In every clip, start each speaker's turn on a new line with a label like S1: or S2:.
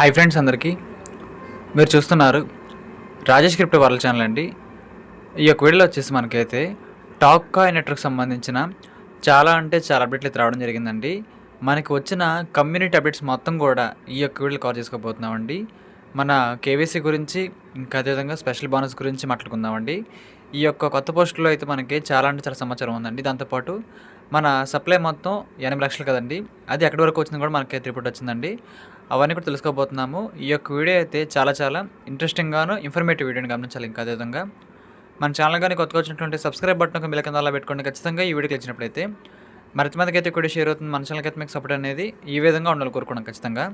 S1: Hi friends అందరికీ. మీరు చూస్తున్నారు రాజేష్ క్రిప్టో వరల్డ్ ఛానల్ అండి. ఈ యొక్క వీడియోలో వచ్చేసి మనకైతే టాక్ కాయ్ నెట్వర్క్ సంబంధించిన చాలా అంటే చాలా అప్డేట్లు అయితే రావడం జరిగిందండి. మనకి వచ్చిన కమ్యూనిటీ అప్డేట్స్ మొత్తం కూడా ఈ యొక్క వీడియోలో కవర్ చేసుకోబోతున్నామండి. మన కేవీసీ గురించి ఇంకా అదేవిధంగా స్పెషల్ బోనస్ గురించి మాట్లాడుకుందామండి. ఈ యొక్క కొత్త పోస్టులో అయితే మనకి చాలా అంటే చాలా సమాచారం ఉందండి. దాంతోపాటు మన సప్లై మొత్తం ఎనభై లక్షలు కదండి. అది ఎక్కడి వరకు వచ్చింది కూడా మనకి రిపోర్ట్ వచ్చిందండి. అవన్నీ కూడా తెలుసుకోబోతున్నాము. ఈ యొక్క వీడియో అయితే చాలా చాలా ఇంట్రెస్టింగ్గాను ఇన్ఫర్మేటివ్ వీడియోని గమనించాలి ఇంకా అదేవిధంగా. మన ఛానల్ కానీ కొత్తగా వచ్చినటువంటి సబ్స్క్రైబ్ బటన్ ఒక కింద అలా పెట్టుకోండి ఖచ్చితంగా ఈ వీడియోకి వచ్చినప్పుడైతే మరింత మందికి అయితే కూడా షేర్ అవుతుంది. మన ఛానల్కి అయితే మీకు సపోర్ట్ అనేది ఈ విధంగా ఉండాలి కోరుకున్నాం ఖచ్చితంగా.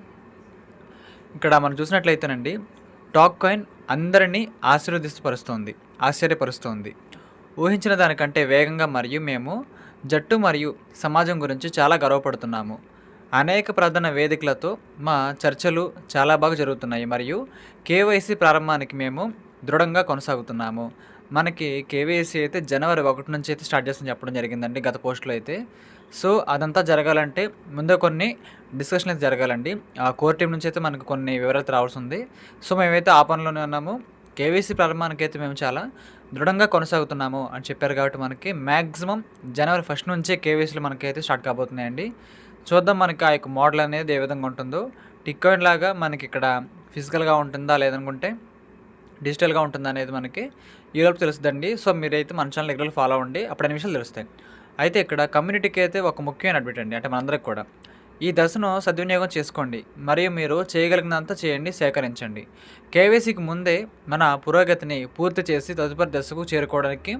S1: ఇక్కడ మనం చూసినట్లయితేనండి టాక్ కాయిన్ అందరినీ ఆశీర్వదిస్తపరుస్తోంది ఆశ్చర్యపరుస్తోంది. ఊహించిన దానికంటే వేగంగా మరియు మేము జట్టు మరియు సమాజం గురించి చాలా గర్వపడుతున్నాము. అనేక ప్రధాన వేదికలతో మా చర్చలు చాలా బాగా జరుగుతున్నాయి మరియు కేవైసీ ప్రారంభానికి మేము దృఢంగా కొనసాగుతున్నాము. మనకి కేవైసీ అయితే జనవరి ఒకటి నుంచి అయితే స్టార్ట్ చేస్తామని చెప్పడం జరిగిందండి గత పోస్టులో అయితే. సో అదంతా జరగాలంటే ముందే కొన్ని డిస్కషన్ అయితే జరగాలండి. ఆ కోర్ టీం నుంచి అయితే మనకు కొన్ని వివరాలు రావాల్సి ఉంది. సో మేమైతే ఆ పనిలోనే ఉన్నాము. కేవీసీ ప్రారంభానికైతే మేము చాలా దృఢంగా కొనసాగుతున్నాము అని చెప్పారు కాబట్టి మనకి మ్యాక్సిమం జనవరి ఫస్ట్ నుంచే కేవీసీలు మనకైతే స్టార్ట్ కాబోతున్నాయండి. చూద్దాం మనకి ఆ యొక్క మోడల్ అనేది ఏ విధంగా ఉంటుందో. టిక్కోయిన్ లాగా మనకి ఇక్కడ ఫిజికల్గా ఉంటుందా లేదనుకుంటే డిజిటల్గా ఉంటుందా అనేది మనకి ఈలోపు తెలుస్తుందండి. సో మీరైతే మన ఛానల్ రెగ్యులర్ ఫాలో అవ్వండి. అప్పుడు అన్ని విషయాలు తెలుస్తాయి. అయితే ఇక్కడ కమ్యూనిటీకి అయితే ఒక ముఖ్యమైన అడ్మిట్ అండి. అంటే మనందరికి కూడా. ఈ దశను సద్వినియోగం చేసుకోండి మరియు మీరు చేయగలిగినంత చేయండి సేకరించండి. కేవైసీకి ముందే మన పురోగతిని పూర్తి చేసి తదుపరి దశకు చేరుకోవడానికి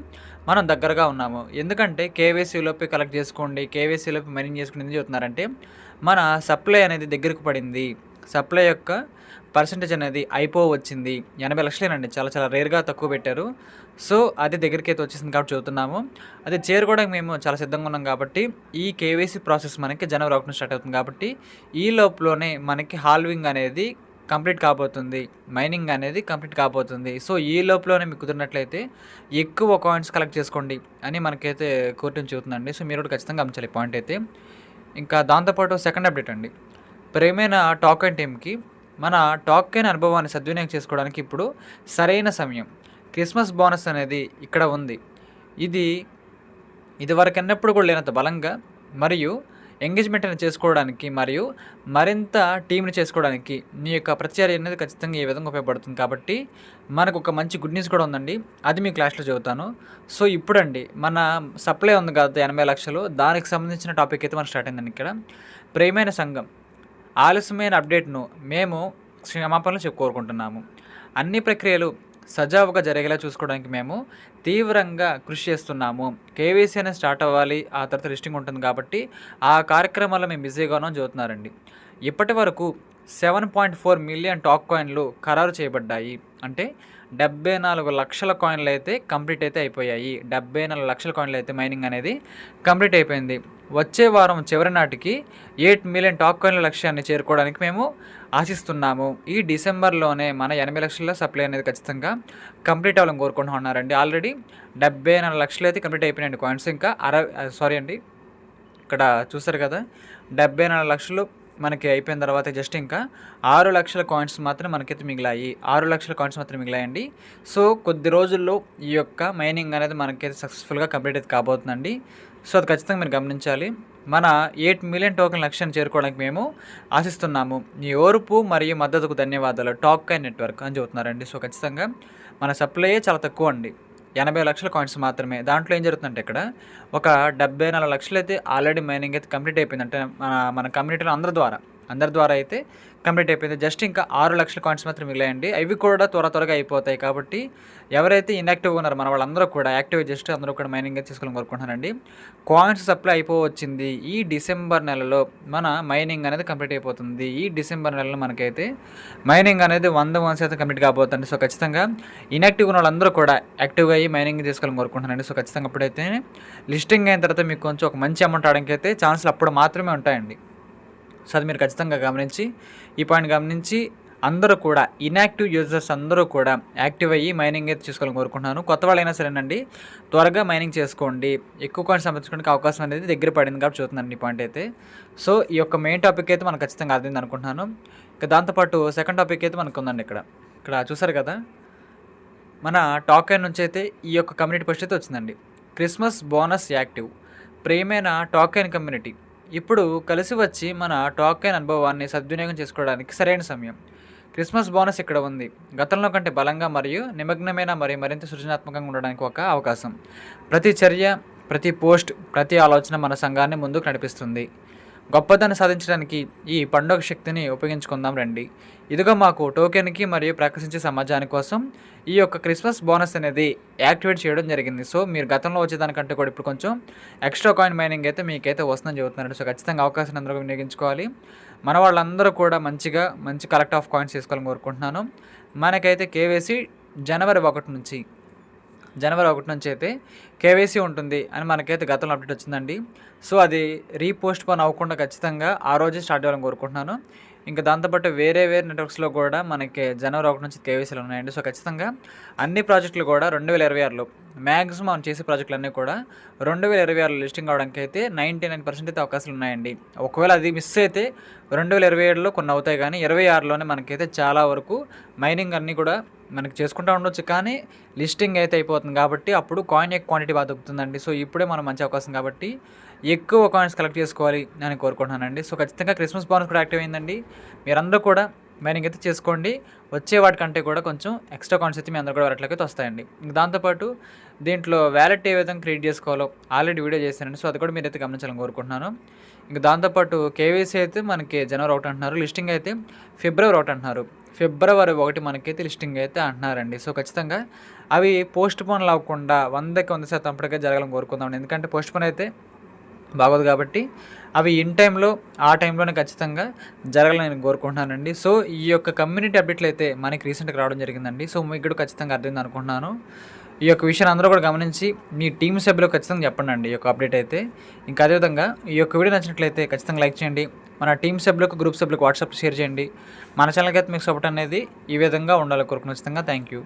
S1: మనం దగ్గరగా ఉన్నాము. ఎందుకంటే కేవైసీలోపి కలెక్ట్ చేసుకోండి కేవైసీలోపి మైనింగ్ చేసుకుని ఏం చెప్తున్నారంటే మన సప్లై అనేది దగ్గరకు పడింది. సప్లై యొక్క పర్సంటేజ్ అనేది అయిపో వచ్చింది ఎనభై లక్షలేనండి. చాలా చాలా రేర్గా తక్కువ పెట్టారు. సో అది దగ్గరికి అయితే వచ్చేసింది కాబట్టి చదువుతున్నాము అది చేరుకోవడానికి మేము చాలా సిద్ధంగా ఉన్నాం కాబట్టి ఈ కేవైసీ ప్రాసెస్ మనకి జనవరి ఒకటి స్టార్ట్ అవుతుంది కాబట్టి ఈ లోపులోనే మనకి హాల్వింగ్ అనేది కంప్లీట్ కాబోతుంది. మైనింగ్ అనేది కంప్లీట్ కాబోతుంది. సో ఈ లోపలనే మీకు కుదిరినట్లయితే ఎక్కువ కాయిన్స్ కలెక్ట్ చేసుకోండి అని మనకైతే కోర్టు చెబుతుందండి. సో మీరు కూడా ఖచ్చితంగా గమనించాలి పాయింట్ అయితే. ఇంకా దాంతోపాటు సెకండ్ అప్డేట్ అండి. ప్రేమైన టాక్ అండ్ టీమ్కి మన టాక్ అయిన అనుభవాన్ని సద్వినియోగం చేసుకోవడానికి ఇప్పుడు సరైన సమయం. క్రిస్మస్ బోనస్ అనేది ఇక్కడ ఉంది. ఇది ఇదివరకు ఎన్నప్పుడు కూడా లేనంత బలంగా మరియు ఎంగేజ్మెంట్ అనేది చేసుకోవడానికి మరియు మరింత టీంని చేసుకోవడానికి మీ యొక్క ప్రతిచర్య అనేది ఖచ్చితంగా ఈ విధంగా ఉపయోగపడుతుంది కాబట్టి మనకు ఒక మంచి గుడ్ న్యూస్ కూడా ఉందండి. అది మీ క్లాస్లో చెబుతాను సో ఇప్పుడండి మన సప్లై ఉంది కదా ఎనభై లక్షలు. దానికి సంబంధించిన టాపిక్ అయితే మనం స్టార్ట్ అయిందండి ఇక్కడ. ప్రేమైన సంఘం. ఆలస్యమైన అప్డేట్ను మేము క్షమాపణలు చెప్పు కోరుకుంటున్నాము. అన్ని ప్రక్రియలు సజావుగా జరిగేలా చూసుకోవడానికి మేము తీవ్రంగా కృషి చేస్తున్నాము. కేవీసీ అనేది స్టార్ట్ అవ్వాలి ఆ తర్వాత లిస్టింగ్ ఉంటుంది కాబట్టి ఆ కార్యక్రమాల్లో మేము బిజీగా ఉన్నాం చదువుతున్నారండి ఇప్పటి వరకు seven point four million talk కాయిన్లు ఖరారు చేయబడ్డాయి. అంటే డెబ్బై నాలుగు లక్షల కాయిన్లు అయితే కంప్లీట్ అయితే అయిపోయాయి. డెబ్బై నాలుగు లక్షల కాయిన్లు అయితే మైనింగ్ అనేది కంప్లీట్ అయిపోయింది. వచ్చే వారం చివరి నాటికి ఎయిట్ మిలియన్ టాప్ కాయిన్ల లక్ష్యాన్ని చేరుకోవడానికి మేము ఆశిస్తున్నాము. ఈ డిసెంబర్లోనే మన ఎనభై లక్షల సప్లై అనేది ఖచ్చితంగా కంప్లీట్ అవ్వాలని కోరుకుంటూ ఉన్నారండి ఆల్రెడీ డెబ్బై నాలుగు లక్షలు అయితే కంప్లీట్ అయిపోయినాయండి కాయిన్స్. ఇంకా అరవై సారీ అండి ఇక్కడ చూసారు కదా డెబ్బై నాలుగు లక్షలు మనకి అయిపోయిన తర్వాత జస్ట్ ఇంకా ఆరు లక్షల కాయిన్స్ మాత్రం మనకైతే మిగిలాయి. ఆరు లక్షల కాయిన్స్ మాత్రం మిగిలాయండి. సో కొద్ది రోజుల్లో ఈ యొక్క మైనింగ్ అనేది మనకైతే సక్సెస్ఫుల్గా కంప్లీట్ అయితే కాబోతుందండి. సో అది ఖచ్చితంగా మీరు గమనించాలి. మన ఎయిట్ మిలియన్ టోకెన్ లక్ష్యాన్ని చేరుకోవడానికి మేము ఆశిస్తున్నాము. ఈ ఓర్పు మరియు మద్దతుకు ధన్యవాదాలు. టాక్ అండ్ నెట్వర్క్ అని చెబుతున్నారండి. సో ఖచ్చితంగా మన సప్లై చాలా తక్కువ అండి. ఎనభై లక్షల కాయిన్స్ మాత్రమే. దాంట్లో ఏం జరుగుతుందంటే ఇక్కడ ఒక డెబ్బై నాలుగు లక్షలు అయితే ఆల్రెడీ మైనింగ్ అయితే కంప్లీట్ అయిపోయింది. అంటే మన మన కమ్యూనిటీలో అందరి ద్వారా. అందరి ద్వారా అయితే కంప్లీట్ అయిపోయింది. జస్ట్ ఇంకా ఆరు లక్షల కాయిన్స్ మాత్రం మిగిలాయండి. అవి కూడా త్వర త్వరగా అయిపోతాయి కాబట్టి ఎవరైతే ఇన్యాక్టివ్ ఉన్నారో మన వాళ్ళందరూ కూడా యాక్టివ్ జస్ట్ అందరూ కూడా మైనింగ్ అయితే చేసుకోవాలని కోరుకుంటున్నానండి. కాయిన్స్ సప్లై అయిపోవచ్చింది. ఈ డిసెంబర్ నెలలో మన మైనింగ్ అనేది కంప్లీట్ అయిపోతుంది. ఈ డిసెంబర్ నెలలో మనకైతే మైనింగ్ అనేది వంద వన్ శాతం కంప్లీట్ కాబోతుంది సో ఖచ్చితంగా ఇన్యాక్టివ్ ఉన్న వాళ్ళందరూ కూడా యాక్టివ్గా అయ్యి మైనింగ్ చేసుకోవాలని కోరుకుంటున్నానండి. సో ఖచ్చితంగా అప్పుడైతే లిస్టింగ్ అయిన తర్వాత మీకు కొంచెం ఒక మంచి అమౌంట్ ఆడడానికి అయితే ఛాన్సులు అప్పుడు మాత్రమే ఉంటాయండి. సో అది మీరు ఖచ్చితంగా గమనించి ఈ పాయింట్ గమనించి అందరూ కూడా ఇన్యాక్టివ్ యూజర్స్ అందరూ కూడా యాక్టివ్ అయ్యి మైనింగ్ అయితే చేసుకోవాలని కోరుకుంటున్నాను. కొత్త వాళ్ళైనా సరేనండి త్వరగా మైనింగ్ చేసుకోండి. ఎక్కువ కాయిన్స్ సంపాదించుకోవడానికి అవకాశం అనేది దగ్గర పడింది కాబట్టి చూస్తున్నాను ఈ పాయింట్ అయితే. సో ఈ యొక్క మెయిన్ టాపిక్ అయితే మనకు ఖచ్చితంగా అర్థమైంది అనుకుంటున్నాను. ఇక దాంతోపాటు సెకండ్ టాపిక్ అయితే మనకు ఉందండి ఇక్కడ. ఇక్కడ చూసారు కదా? మన టాకెన్ నుంచి అయితే ఈ యొక్క కమ్యూనిటీ పోస్ట్ అయితే వచ్చిందండి. క్రిస్మస్ బోనస్ యాక్టివ్ ప్రేమైన టాక్ కమ్యూనిటీ ఇప్పుడు కలిసి వచ్చి మన టాక్ అయిన అనుభవాన్ని సద్వినియోగం చేసుకోవడానికి సరైన సమయం. క్రిస్మస్ బోనస్ ఇక్కడ ఉంది. గతంలో కంటే బలంగా మరియు నిమగ్నమైన మరియు మరింత సృజనాత్మకంగా ఉండడానికి ఒక అవకాశం. ప్రతి చర్య ప్రతి పోస్ట్ ప్రతి ఆలోచన మన సంఘాన్ని ముందుకు నడిపిస్తుంది. గొప్పదాన్ని సాధించడానికి ఈ పండుగ శక్తిని ఉపయోగించుకుందాం రండి. ఇదిగో మాకు టోకెన్కి మరియు ప్రకాశించే సమాజాని కోసం ఈ యొక్క క్రిస్మస్ బోనస్ అనేది యాక్టివేట్ చేయడం జరిగింది. సో మీరు గతంలో వచ్చేదానికంటే కూడా ఇప్పుడు కొంచెం ఎక్స్ట్రా కాయిన్ మైనింగ్ అయితే మీకైతే వస్తుందని చెబుతున్నారు సో ఖచ్చితంగా అవకాశాన్ని అందరూ వినియోగించుకోవాలి. మన వాళ్ళందరూ కూడా మంచిగా మంచి కలెక్ట్ ఆఫ్ కాయిన్స్ తీసుకోవాలని కోరుకుంటున్నాను. మనకైతే కేవైసీ జనవరి ఒకటి నుంచి జనవరి ఒకటి నుంచి అయితే కేవైసీ ఉంటుంది అని మనకైతే గతంలో అప్డేట్ వచ్చిందండి. సో అది రీపోస్ట్ పోన్ అవ్వకుండా ఖచ్చితంగా ఆ రోజే స్టార్ట్ అవ్వాలని కోరుకుంటున్నాను. ఇంకా దాంతోపాటు వేరే వేరే నెట్వర్క్స్లో కూడా మనకి జనవరి ఒకటి నుంచి కేవైసీలు ఉన్నాయండి. సో ఖచ్చితంగా అన్ని ప్రాజెక్టులు కూడా రెండు వేల ఇరవై ఆరులో మ్యాక్సిమం మనం చేసే ప్రాజెక్టులు అన్నీ కూడా రెండు వేల ఇరవై ఆరులో లిస్టింగ్ అవడానికి అయితే నైంటీ నైన్ పర్సెంట్ అయితే అవకాశాలు ఉన్నాయండి. ఒకవేళ అది మిస్ అయితే రెండు వేల ఇరవై ఏడులో కొన్ని అవుతాయి కానీ ఇరవై ఆరులోనే మనకైతే చాలా వరకు మైనింగ్ అన్నీ కూడా మనకి చేసుకుంటూ ఉండొచ్చు. కానీ లిస్టింగ్ అయితే అయిపోతుంది కాబట్టి అప్పుడు కాయిన్ ఎక్కువ క్వాంటిటీ బాగా దొరుకుతుందండి. సో ఇప్పుడే మనం మంచి అవకాశం కాబట్టి ఎక్కువ కాయిన్స్ కలెక్ట్ చేసుకోవాలి నేను కోరుకుంటున్నానండి. సో ఖచ్చితంగా క్రిస్మస్ బోనస్ కూడా యాక్టివ్ అయిందండి. మీరందరూ కూడా మైనింగ్ అయితే చేసుకోండి. వచ్చే వాటికంటే కూడా కొంచెం ఎక్స్ట్రా కాయిన్స్ అయితే మీ అందరూ కూడా వరట్లయితే వస్తాయండి. ఇంక దాంతోపాటు దీంట్లో వ్యాలెట్ ఏ విధంగా క్రియేట్ చేసుకోవాలో ఆల్రెడీ వీడియో చేశానండి. సో అది కూడా మీరైతే గమనించాలని కోరుకుంటున్నాను. ఇంక దాంతోపాటు కేవైసీ అయితే మనకి జనవరి ఒకటి అంటున్నారు. లిస్టింగ్ అయితే ఫిబ్రవరి ఒకటి అంటున్నారు. ఫిబ్రవరి ఒకటి మనకైతే లిస్టింగ్ అయితే అంటున్నారండి. సో ఖచ్చితంగా అవి పోస్ట్ పోన్లు అవ్వకుండా వందకి వంద శాతం అప్పటికే జరగాలని కోరుకుందాం ఎందుకంటే పోస్ట్ పోన్ అయితే బాగోదు కాబట్టి అవి ఇన్ టైంలో ఆ టైంలోనే ఖచ్చితంగా జరగాలని నేను కోరుకుంటున్నానండి. సో ఈ యొక్క కమ్యూనిటీ అప్డేట్లు అయితే మనకి రీసెంట్గా రావడం జరిగిందండి. సో మీకు కూడా ఖచ్చితంగా అర్థమైంది అనుకుంటున్నాను. ఈ యొక్క విషయాన్ని అందరూ కూడా గమనించి మీ టీం సభ్యులు ఖచ్చితంగా చెప్పండి అండి ఈ యొక్క అప్డేట్ అయితే. ఇంకా అదేవిధంగా ఈ యొక్క వీడియో నచ్చినట్లయితే ఖచ్చితంగా లైక్ చేయండి. మన టీం సభ్యులకు గ్రూప్ సభ్యులకు వాట్సాప్ షేర్ చేయండి. మన ఛానల్కి అయితే మీకు సపోర్ట్ అనేది ఈ విధంగా ఉండాలి కోరుకుని ఖచ్చితంగా థ్యాంక్ యూ.